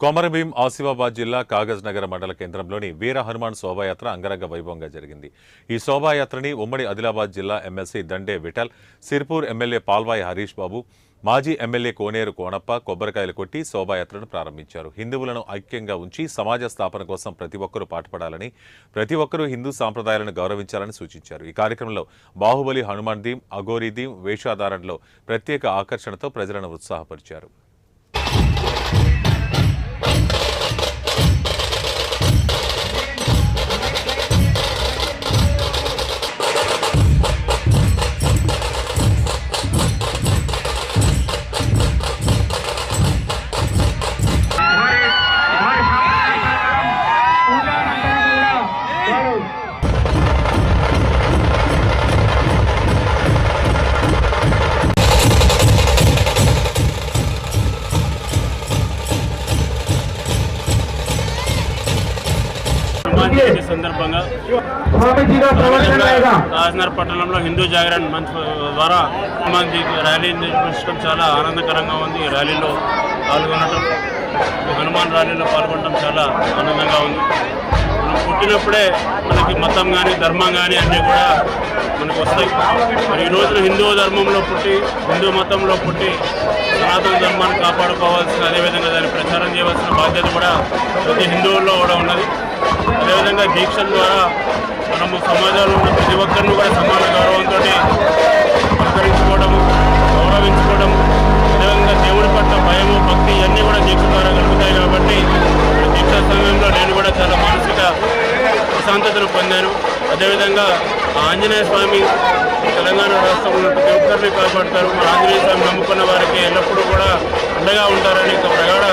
కొమరభీం ఆసిఫాబాద్ జిల్లా కాగజ్ నగర మండల కేంద్రంలోని వీర హనుమాన్ శోభాయాత్ర అంగరంగ వైభవంగా జరిగింది. ఈ శోభాయాత్రని ఉమ్మడి ఆదిలాబాద్ జిల్లా ఎమ్మెల్సీ దండే విఠల్ సిర్పూర్ ఎమ్మెల్యే పాల్వాయి హరీష్ బాబు మాజీ ఎమ్మెల్యే కోనేరు కోనప్ప కొబ్బరికాయలు కొట్టి శోభాయాత్రను ప్రారంభించారు. హిందువులను ఐక్యంగా ఉంచి సమాజ స్థాపన కోసం ప్రతి ఒక్కరూ పాటుపడాలని ప్రతి ఒక్కరూ హిందూ సాంప్రదాయాలను గౌరవించాలని సూచించారు. ఈ కార్యక్రమంలో బాహుబలి హనుమాన్ దీం అఘోరీ దీం వేషాధారణలో ప్రత్యేక ఆకర్షణతో ప్రజలను ఉత్సాహపరిచారు. సందర్భంగా పట్టణంలో హిందూ జాగరణ మంచ్ ద్వారా జీ ర్యాలీ నిర్వహించడం చాలా ఆనందకరంగా ఉంది. ఈ ర్యాలీలో పాల్గొనడం హనుమాన్ ర్యాలీలో పాల్గొనడం చాలా ఆనందంగా ఉంది. మనం పుట్టినప్పుడే మనకి మతం కానీ ధర్మం కానీ అన్నీ కూడా మనకు వస్తాయి. మరి ఈ రోజున హిందూ ధర్మంలో పుట్టి హిందూ మతంలో పుట్టి సనాతన ధర్మాన్ని కాపాడుకోవాల్సిన అదేవిధంగా దాన్ని ప్రచారం చేయవలసిన బాధ్యత కూడా ప్రతి హిందువుల్లో కూడా ఉన్నది. అదేవిధంగా దీక్షల ద్వారా మనము సమాజంలో ఉన్న ప్రతి ఒక్కరిని కూడా సమాన గౌరవంతో సహకరించుకోవడము గౌరవించుకోవడము అదేవిధంగా దేవుడి పట్ల భయము భక్తి ఇవన్నీ కూడా దీక్ష ద్వారా కలుగుతాయి కాబట్టి ఈ దీక్షా సమయంలో నేను కూడా చాలా మానసిక ప్రశాంతతను పొందాను. అదేవిధంగా ఆంజనేయ స్వామి తెలంగాణ రాష్ట్రంలో ప్రతి ఒక్కరిని కాపాడతారు. మా ఆంజనేయ స్వామి నమ్ముకున్న వారికి ఎల్లప్పుడూ కూడా అండగా ఉంటారని ఒక ప్రగాఢ